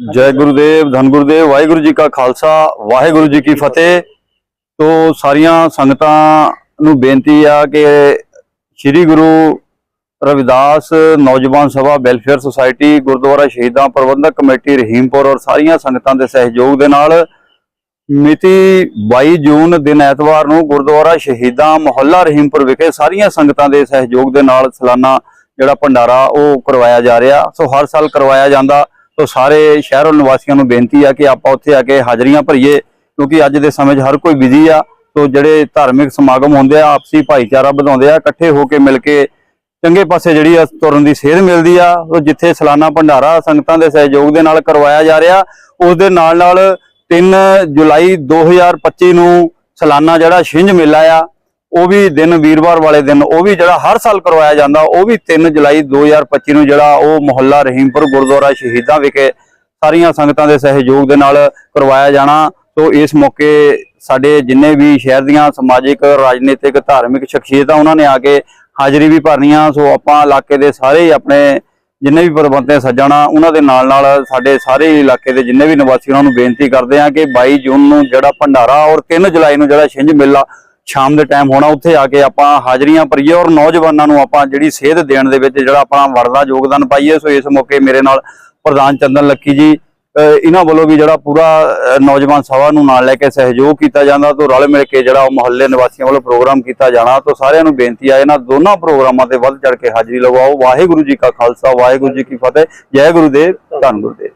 ਜੈ ਗੁਰੂਦੇਵ ਧੰਨ ਗੁਰਦੇਵ ਵਾਹਿਗੁਰੂ ਜੀ ਕਾ ਖਾਲਸਾ ਵਾਹਿਗੁਰੂ ਜੀ ਕੀ ਫਤਿਹ ਤੋਂ ਸਾਰੀਆਂ ਸੰਗਤਾਂ ਨੂੰ ਬੇਨਤੀ ਆ ਕਿ ਸ੍ਰੀ ਗੁਰੂ ਰਵਿਦਾਸ ਨੌਜਵਾਨ ਸਭਾ ਵੈਲਫੇਅਰ ਸੁਸਾਇਟੀ ਗੁਰਦੁਆਰਾ ਸ਼ਹੀਦਾਂ ਪ੍ਰਬੰਧਕ ਕਮੇਟੀ ਰਹੀਮਪੁਰ ਔਰ ਸਾਰੀਆਂ ਸੰਗਤਾਂ ਦੇ ਸਹਿਯੋਗ ਦੇ ਨਾਲ ਮਿਤੀ 22 ਜੂਨ ਦਿਨ ਐਤਵਾਰ ਨੂੰ ਗੁਰਦੁਆਰਾ ਸ਼ਹੀਦਾਂ ਮੁਹੱਲਾ ਰਹੀਮਪੁਰ ਵਿਖੇ ਸਾਰੀਆਂ ਸੰਗਤਾਂ ਦੇ ਸਹਿਯੋਗ ਦੇ ਨਾਲ ਸਾਲਾਨਾ ਜਿਹੜਾ ਭੰਡਾਰਾ ਉਹ ਕਰਵਾਇਆ ਜਾ ਰਿਹਾ ਸੋ ਹਰ ਸਾਲ ਕਰਵਾਇਆ ਜਾਂਦਾ ਸੋ ਸਾਰੇ ਸ਼ਹਿਰ ਨਿਵਾਸੀਆਂ ਨੂੰ ਬੇਨਤੀ ਆ ਕਿ ਆਪਾਂ ਉੱਥੇ ਆ ਕੇ ਹਾਜ਼ਰੀਆਂ ਭਰੀਏ, ਕਿਉਂਕਿ ਅੱਜ ਦੇ ਸਮੇਂ 'ਚ ਹਰ ਕੋਈ ਬਿਜ਼ੀ ਆ ਸੋ ਜਿਹੜੇ ਧਾਰਮਿਕ ਸਮਾਗਮ ਹੁੰਦੇ ਆ, ਆਪਸੀ ਭਾਈਚਾਰਾ ਵਧਾਉਂਦੇ ਆ, ਇਕੱਠੇ ਹੋ ਕੇ ਮਿਲ ਕੇ ਚੰਗੇ ਪਾਸੇ ਜਿਹੜੀ ਆ ਤੁਰਨ ਦੀ ਸੇਧ ਮਿਲਦੀ ਆ ਸੋ ਜਿੱਥੇ ਸਾਲਾਨਾ ਭੰਡਾਰਾ, ਸੰਗਤਾਂ ਦੇ ਸਹਿਯੋਗ ਦੇ ਨਾਲ ਕਰਵਾਇਆ ਜਾ ਰਿਹਾ, ਉਸ ਦੇ ਨਾਲ ਨਾਲ 3 ਜੁਲਾਈ 2025 ਨੂੰ ਸਾਲਾਨਾ ਜਿਹੜਾ ਛਿੰਝ ਮੇਲਾ ਆ ਉਹ ਵੀ ਦਿਨ ਵੀਰਵਾਰ ਵਾਲੇ ਦਿਨ, ਉਹ ਵੀ ਜਿਹੜਾ ਹਰ ਸਾਲ ਕਰਵਾਇਆ ਜਾਂਦਾ, ਉਹ ਵੀ 3 ਜੁਲਾਈ 2025 ਨੂੰ ਜਿਹੜਾ ਉਹ ਮੁਹੱਲਾ ਰਹੀਮਪੁਰ ਗੁਰਦੁਆਰਾ ਸ਼ਹੀਦਾਂ ਵਿਖੇ ਸਾਰੀਆਂ ਸੰਗਤਾਂ ਦੇ ਸਹਿਯੋਗ ਦੇ ਨਾਲ ਕਰਵਾਇਆ ਜਾਣਾ। ਸੋ ਇਸ ਮੌਕੇ ਸਾਡੇ ਜਿੰਨੇ ਵੀ ਸ਼ਹਿਰ ਦੀਆਂ ਸਮਾਜਿਕ, ਰਾਜਨੀਤਿਕ, ਧਾਰਮਿਕ ਸ਼ਖਸੀਅਤਾਂ, ਉਹਨਾਂ ਨੇ ਆ ਕੇ ਹਾਜ਼ਰੀ ਵੀ ਭਰਨੀਆਂ। ਸੋ ਆਪਾਂ ਇਲਾਕੇ ਦੇ ਸਾਰੇ ਆਪਣੇ ਜਿੰਨੇ ਵੀ ਪ੍ਰਬੰਧ ਨੇ ਸੱਜਣਾ ਉਹਨਾਂ ਦੇ ਨਾਲ ਨਾਲ ਸਾਡੇ ਸਾਰੇ ਇਲਾਕੇ ਦੇ ਜਿੰਨੇ ਵੀ ਨਿਵਾਸੀ, ਉਹਨਾਂ ਨੂੰ ਬੇਨਤੀ ਕਰਦੇ ਆ ਕਿ 22 ਜੂਨ ਨੂੰ ਜਿਹੜਾ ਭੰਡਾਰਾ ਔਰ 3 ਜੁਲਾਈ ਨੂੰ ਜਿਹੜਾ ਛਿੰਝ ਮੇਲਾ ਸ਼ਾਮ ਦੇ ਟਾਈਮ ਹੋਣਾ, ਉੱਥੇ ਆ ਕੇ ਆਪਾਂ ਹਾਜ਼ਰੀਆਂ ਭਰੀਏ ਔਰ ਨੌਜਵਾਨਾਂ ਨੂੰ ਆਪਾਂ ਜਿਹੜੀ ਸੇਧ ਦੇਣ ਦੇ ਵਿੱਚ ਜਿਹੜਾ ਆਪਣਾ ਵਰਦਾ ਯੋਗਦਾਨ ਪਾਈਏ, ਸੋ ਇਸ ਮੌਕੇ ਮੇਰੇ ਨਾਲ ਪ੍ਰਧਾਨ ਚੰਦਨ ਲੱਕੀ ਜੀ ਇਹਨਾਂ ਵੱਲੋਂ ਵੀ ਜਿਹੜਾ ਪੂਰਾ ਨੌਜਵਾਨ ਸਭਾ ਨੂੰ ਨਾਲ ਲੈ ਕੇ ਸਹਿਯੋਗ ਕੀਤਾ ਜਾਂਦਾ, ਤੋਂ ਰਲ ਮਿਲ ਕੇ ਜਿਹੜਾ ਉਹ ਮੁਹੱਲੇ ਨਿਵਾਸੀਆਂ ਵੱਲੋਂ ਪ੍ਰੋਗਰਾਮ ਕੀਤਾ ਜਾਣਾ, ਤੋਂ ਸਾਰਿਆਂ ਨੂੰ ਬੇਨਤੀ ਆ, ਇਹਨਾਂ ਦੋਨਾਂ ਪ੍ਰੋਗਰਾਮਾਂ ਤੇ ਵੱਧ ਚੜ ਕੇ ਹਾਜ਼ਰੀ ਲਗਾਓ ਵਾਹਿਗੁਰੂ ਜੀ ਕਾ ਖਾਲਸਾ, ਵਾਹਿਗੁਰੂ ਜੀ ਕੀ ਫਤਿਹ, ਜੈ ਗੁਰੂਦੇਵ, ਧੰਨ ਗੁਰੂਦੇਵ।